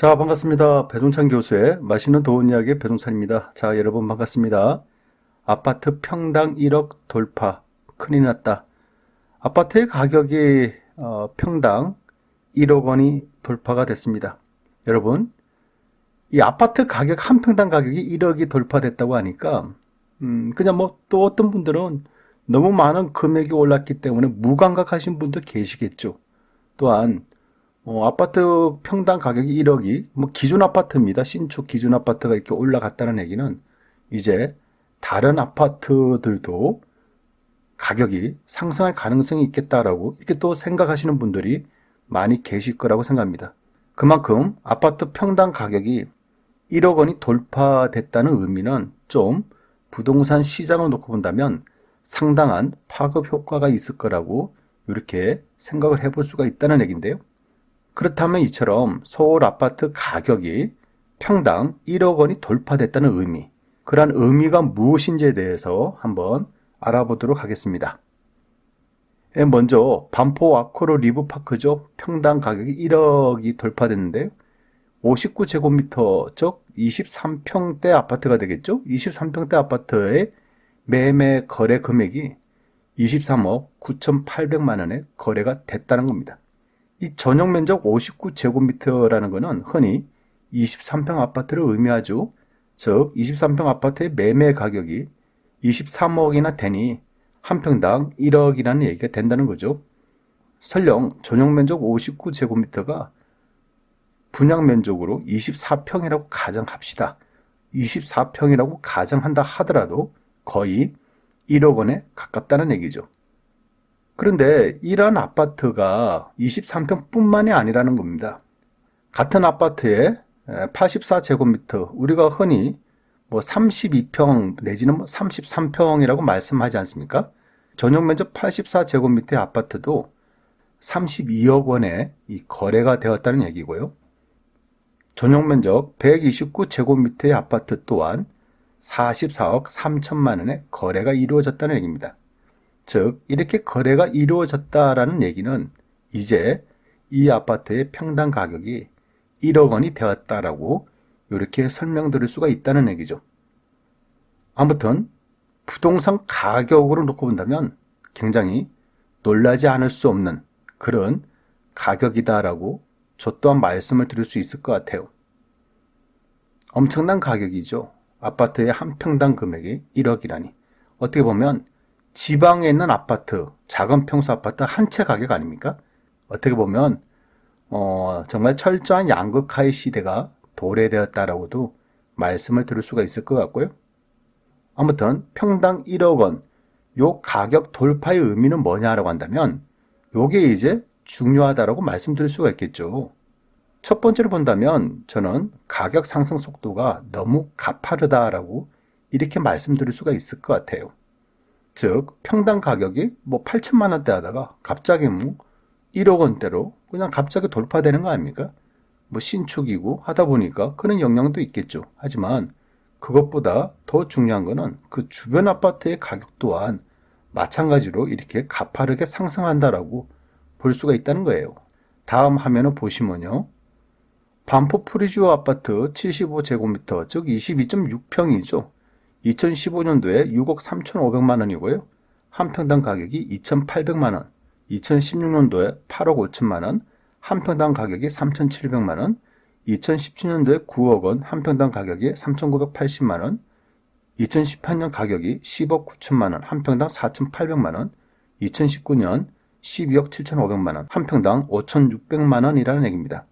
자, 반갑습니다. 배동찬 교수의 맛있는 도운 이야기 배동찬입니다. 자, 여러분 반갑습니다. 아파트 평당 1억 돌파. 큰일 났다. 아파트의 가격이 어, 평당 1억 원이 돌파가 됐습니다. 여러분, 이 아파트 가격 한 평당 가격이 1억이 돌파됐다고 하니까 음, 그냥 뭐 또 어떤 분들은 너무 많은 금액이 올랐기 때문에 무감각하신 분도 계시겠죠. 또한 어, 아파트 평당 가격이 1억이 뭐 기준 아파트입니다. 신축 기준 아파트가 이렇게 올라갔다는 얘기는 이제 다른 아파트들도 가격이 상승할 가능성이 있겠다라고 이렇게 또 생각하시는 분들이 많이 계실 거라고 생각합니다. 그만큼 아파트 평당 가격이 1억 원이 돌파됐다는 의미는 좀 부동산 시장을 놓고 본다면 상당한 파급 효과가 있을 거라고 이렇게 생각을 해볼 수가 있다는 얘기인데요. 그렇다면 이처럼 서울 아파트 가격이 평당 1억 원이 돌파됐다는 의미, 그러한 의미가 무엇인지에 대해서 한번 알아보도록 하겠습니다. 예, 먼저 반포 아크로 리브파크죠. 평당 가격이 1억이 돌파됐는데요. 59제곱미터, 즉 23평대 아파트가 되겠죠. 23평대 아파트의 매매 거래 금액이 23억 9,800만 원에 거래가 됐다는 겁니다. 이 전용 면적 59제곱미터라는 것은 흔히 23평 아파트를 의미하죠. 즉 23평 아파트의 매매 가격이 23억이나 되니 한 평당 1억이라는 얘기가 된다는 거죠. 설령 전용 면적 59제곱미터가 분양 면적으로 24평이라고 가정합시다. 24평이라고 가정한다 하더라도 거의 1억 원에 가깝다는 얘기죠. 그런데 이러한 아파트가 23평뿐만이 아니라는 겁니다. 같은 아파트에 84제곱미터, 우리가 흔히 뭐 32평 내지는 뭐 33평이라고 말씀하지 않습니까? 전용 면적 84제곱미터의 아파트도 32억 원에 이 거래가 되었다는 얘기고요. 전용 면적 129제곱미터의 아파트 또한 44억 3천만 원에 거래가 이루어졌다는 얘기입니다. 즉, 이렇게 거래가 이루어졌다라는 얘기는 이제 이 아파트의 평당 가격이 1억 원이 되었다라고 이렇게 설명드릴 수가 있다는 얘기죠. 아무튼 부동산 가격으로 놓고 본다면 굉장히 놀라지 않을 수 없는 그런 가격이다라고 저 또한 말씀을 드릴 수 있을 것 같아요. 엄청난 가격이죠. 아파트의 한 평당 금액이 1억이라니. 어떻게 보면 지방에 있는 아파트, 작은 평수 아파트 한 채 가격 아닙니까? 어떻게 보면 어, 정말 철저한 양극화의 시대가 도래되었다라고도 말씀을 드릴 수가 있을 것 같고요. 아무튼 평당 1억 원, 요 가격 돌파의 의미는 뭐냐라고 한다면 요게 이제 중요하다라고 말씀드릴 수가 있겠죠. 첫 번째로 본다면 저는 가격 상승 속도가 너무 가파르다라고 이렇게 말씀드릴 수가 있을 것 같아요. 즉 평당 가격이 뭐 8천만 원대 하다가 갑자기 뭐 1억 원대로 그냥 갑자기 돌파되는 거 아닙니까? 뭐 신축이고 하다 보니까 그런 영향도 있겠죠. 하지만 그것보다 더 중요한 거는 그 주변 아파트의 가격 또한 마찬가지로 이렇게 가파르게 상승한다라고 볼 수가 있다는 거예요. 다음 화면을 보시면요. 반포 프리지오 아파트 75제곱미터, 즉 22.6평이죠. 2015년도에 6억 3,500만 원이고요. 한 평당 가격이 2,800만 원. 2016년도에 8억 5천만 원, 한 평당 가격이 3,700만 원. 2017년도에 9억 원, 한 평당 가격이 3,980만 원. 2018년 가격이 10억 9천만 원, 한 평당 4,800만 원. 2019년 12억 7,500만 원, 한 평당 5,600만 원이라는 얘기입니다.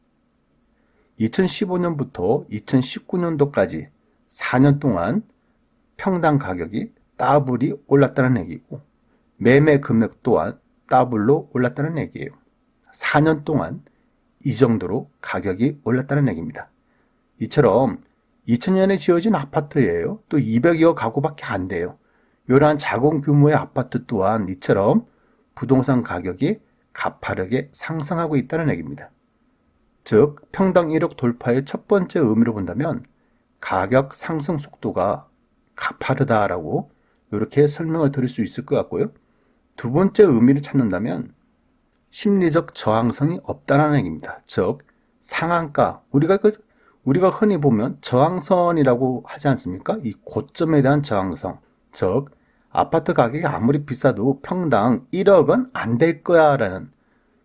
2015년부터 2019년도까지 4년 동안 평당 가격이 더블이 올랐다는 얘기고 매매 금액 또한 더블로 올랐다는 얘기예요. 4년 동안 이 정도로 가격이 올랐다는 얘기입니다. 이처럼 2000년에 지어진 아파트예요. 또 200여 가구밖에 안 돼요. 이러한 작은 규모의 아파트 또한 이처럼 부동산 가격이 가파르게 상승하고 있다는 얘기입니다. 즉, 평당 1억 돌파의 첫 번째 의미로 본다면 가격 상승 속도가 가파르다라고 이렇게 설명을 드릴 수 있을 것 같고요. 두 번째 의미를 찾는다면 심리적 저항성이 없다는 얘기입니다. 즉, 상한가 우리가 그 우리가 흔히 보면 저항선이라고 하지 않습니까? 이 고점에 대한 저항성. 즉 아파트 가격이 아무리 비싸도 평당 1억은 안 될 거야라는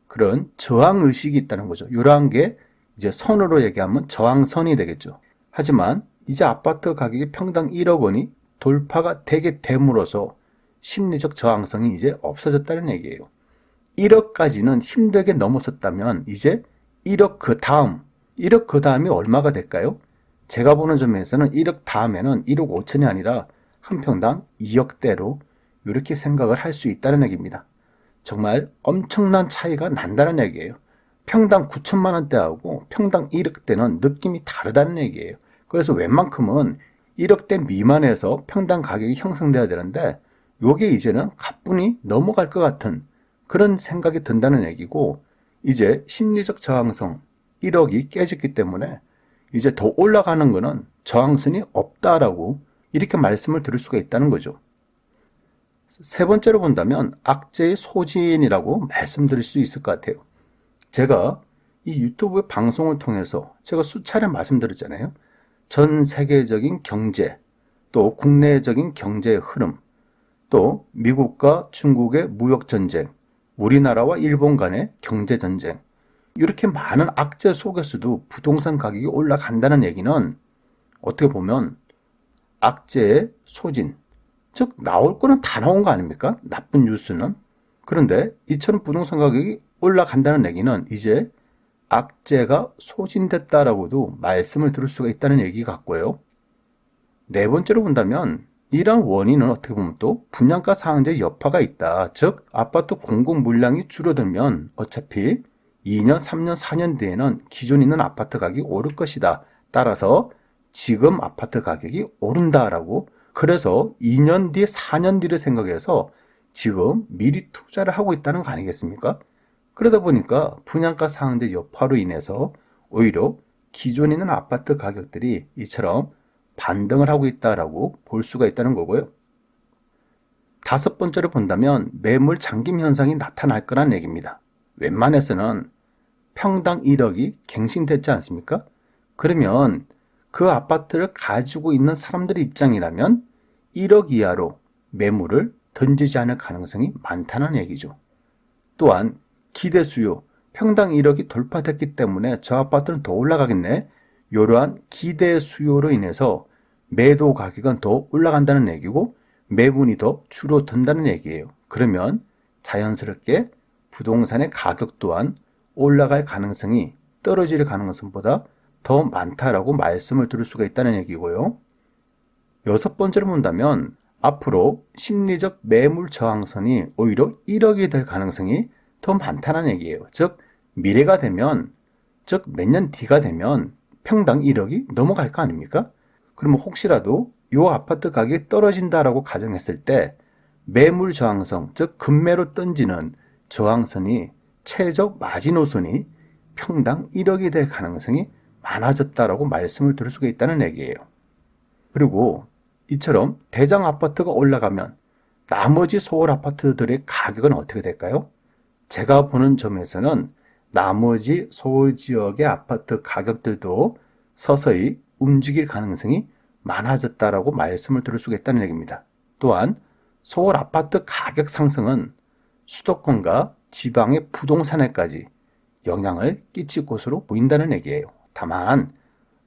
그런 저항 의식이 있다는 거죠. 이러한 게 이제 선으로 얘기하면 저항선이 되겠죠. 하지만 이제 아파트 가격이 평당 1억 원이 돌파가 되게 됨으로써 심리적 저항성이 이제 없어졌다는 얘기예요. 1억까지는 힘들게 넘어섰다면 이제 1억 그 다음, 1억 그 다음이 얼마가 될까요? 제가 보는 점에서는 1억 다음에는 1억 5천이 아니라 한 평당 2억대로 이렇게 생각을 할 수 있다는 얘기입니다. 정말 엄청난 차이가 난다는 얘기예요. 평당 9천만 원대하고 평당 1억대는 느낌이 다르다는 얘기예요. 그래서 웬만큼은 1억대 미만에서 평당 가격이 형성돼야 되는데 요게 이제는 가뿐히 넘어갈 것 같은 그런 생각이 든다는 얘기고 이제 심리적 저항성 1억이 깨졌기 때문에 이제 더 올라가는 거는 저항선이 없다라고 이렇게 말씀을 드릴 수가 있다는 거죠. 세 번째로 본다면 악재의 소진이라고 말씀드릴 수 있을 것 같아요. 제가 이 유튜브 방송을 통해서 제가 수차례 말씀드렸잖아요. 전 세계적인 경제, 또 국내적인 경제의 흐름, 또 미국과 중국의 무역 전쟁, 우리나라와 일본 간의 경제 전쟁, 이렇게 많은 악재 속에서도 부동산 가격이 올라간다는 얘기는 어떻게 보면 악재의 소진, 즉 나올 거는 다 나온 거 아닙니까? 나쁜 뉴스는. 그런데 이처럼 부동산 가격이 올라간다는 얘기는 이제 악재가 소진됐다라고도 말씀을 들을 수가 있다는 얘기 같고요. 네 번째로 본다면 이러한 원인은 어떻게 보면 또 분양가 상한제 여파가 있다. 즉 아파트 공급 물량이 줄어들면 어차피 2년, 3년, 4년 뒤에는 기존 있는 아파트 가격이 오를 것이다. 따라서 지금 아파트 가격이 오른다라고 그래서 2년 뒤, 4년 뒤를 생각해서 지금 미리 투자를 하고 있다는 거 아니겠습니까? 그러다 보니까 분양가 상한제 여파로 인해서 오히려 기존 있는 아파트 가격들이 이처럼 반등을 하고 있다라고 볼 수가 있다는 거고요. 다섯 번째로 본다면 매물 잠김 현상이 나타날 거란 얘기입니다. 웬만해서는 평당 1억이 갱신됐지 않습니까? 그러면 그 아파트를 가지고 있는 사람들의 입장이라면 1억 이하로 매물을 던지지 않을 가능성이 많다는 얘기죠. 또한 기대 수요, 평당 1억이 돌파됐기 때문에 저 아파트는 더 올라가겠네. 이러한 기대 수요로 인해서 매도 가격은 더 올라간다는 얘기고 매분이 더 줄어든다는 얘기예요. 그러면 자연스럽게 부동산의 가격 또한 올라갈 가능성이 떨어질 가능성보다 더 많다라고 말씀을 드릴 수가 있다는 얘기고요. 여섯 번째로 본다면 앞으로 심리적 매물 저항선이 오히려 1억이 될 가능성이 더 많다는 얘기예요. 즉 미래가 되면 즉 몇 년 뒤가 되면 평당 1억이 넘어갈 거 아닙니까? 그러면 혹시라도 이 아파트 가격이 떨어진다라고 가정했을 때 매물 저항성, 즉 급매로 던지는 저항선이 최적 마지노선이 평당 1억이 될 가능성이 많아졌다라고 말씀을 드릴 수가 있다는 얘기예요. 그리고 이처럼 대장 아파트가 올라가면 나머지 소월 아파트들의 가격은 어떻게 될까요? 제가 보는 점에서는 나머지 서울 지역의 아파트 가격들도 서서히 움직일 가능성이 많아졌다라고 말씀을 드릴 수가 있다는 얘기입니다. 또한 서울 아파트 가격 상승은 수도권과 지방의 부동산에까지 영향을 끼칠 것으로 보인다는 얘기예요. 다만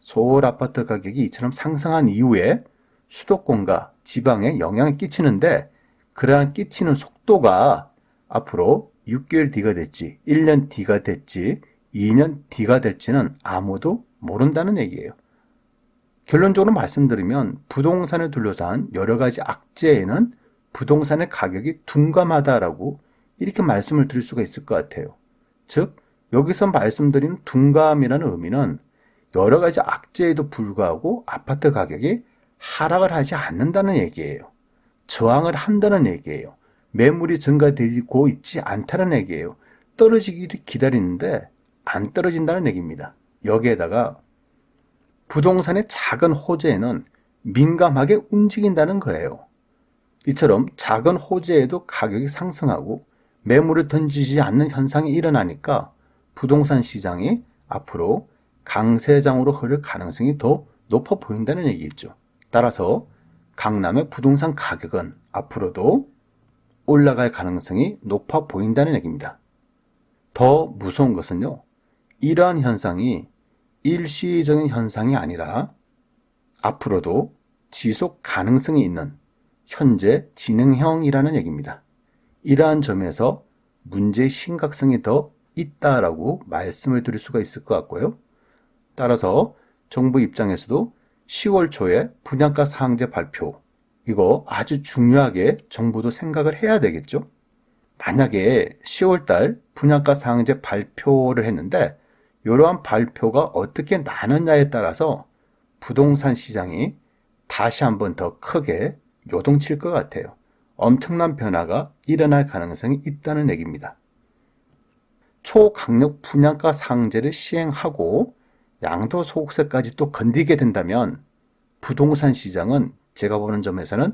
서울 아파트 가격이 이처럼 상승한 이후에 수도권과 지방에 영향을 끼치는데 그러한 끼치는 속도가 앞으로 6개월 뒤가 됐지, 1년 뒤가 됐지, 2년 뒤가 될지는 아무도 모른다는 얘기예요. 결론적으로 말씀드리면 부동산을 둘러싼 여러 가지 악재에는 부동산의 가격이 둔감하다라고 이렇게 말씀을 드릴 수가 있을 것 같아요. 즉, 여기서 말씀드린 둔감이라는 의미는 여러 가지 악재에도 불구하고 아파트 가격이 하락을 하지 않는다는 얘기예요. 저항을 한다는 얘기예요. 매물이 증가되고 있지 않다는 얘기예요. 떨어지기를 기다리는데 안 떨어진다는 얘기입니다. 여기에다가 부동산의 작은 호재에는 민감하게 움직인다는 거예요. 이처럼 작은 호재에도 가격이 상승하고 매물을 던지지 않는 현상이 일어나니까 부동산 시장이 앞으로 강세장으로 흐를 가능성이 더 높아 보인다는 얘기겠죠. 따라서 강남의 부동산 가격은 앞으로도 올라갈 가능성이 높아 보인다는 얘기입니다. 더 무서운 것은요, 이러한 현상이 일시적인 현상이 아니라 앞으로도 지속 가능성이 있는 현재 진행형이라는 얘기입니다. 이러한 점에서 문제의 심각성이 더 있다라고 말씀을 드릴 수가 있을 것 같고요. 따라서 정부 입장에서도 10월 초에 분양가 상한제 발표, 이거 아주 중요하게 정부도 생각을 해야 되겠죠? 만약에 10월 달 분양가 상한제 발표를 했는데 이러한 발표가 어떻게 나느냐에 따라서 부동산 시장이 다시 한번 더 크게 요동칠 것 같아요. 엄청난 변화가 일어날 가능성이 있다는 얘기입니다. 초강력 분양가 상제를 시행하고 양도 소득세까지 또 건디게 된다면 부동산 시장은 제가 보는 점에서는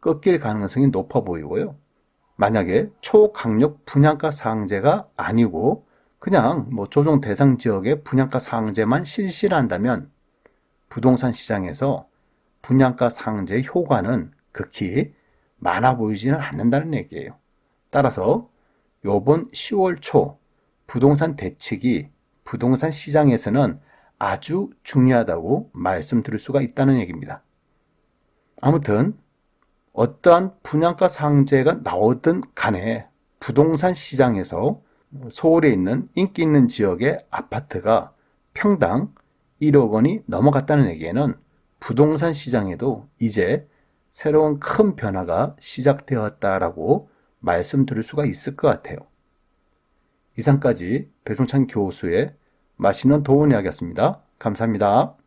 꺾일 가능성이 높아 보이고요. 만약에 초강력 분양가 상제가 아니고 그냥 뭐 조정 대상 지역의 분양가 상제만 실시를 한다면 부동산 시장에서 분양가 상제의 효과는 극히 많아 보이지는 않는다는 얘기예요. 따라서 요번 10월 초 부동산 대책이 부동산 시장에서는 아주 중요하다고 말씀드릴 수가 있다는 얘기입니다. 아무튼 어떠한 분양가 상제가 나오든 간에 부동산 시장에서 서울에 있는 인기 있는 지역의 아파트가 평당 1억 원이 넘어갔다는 얘기에는 부동산 시장에도 이제 새로운 큰 변화가 시작되었다라고 말씀드릴 수가 있을 것 같아요. 이상까지 배종찬 교수의 맛있는 도운 이야기였습니다. 감사합니다.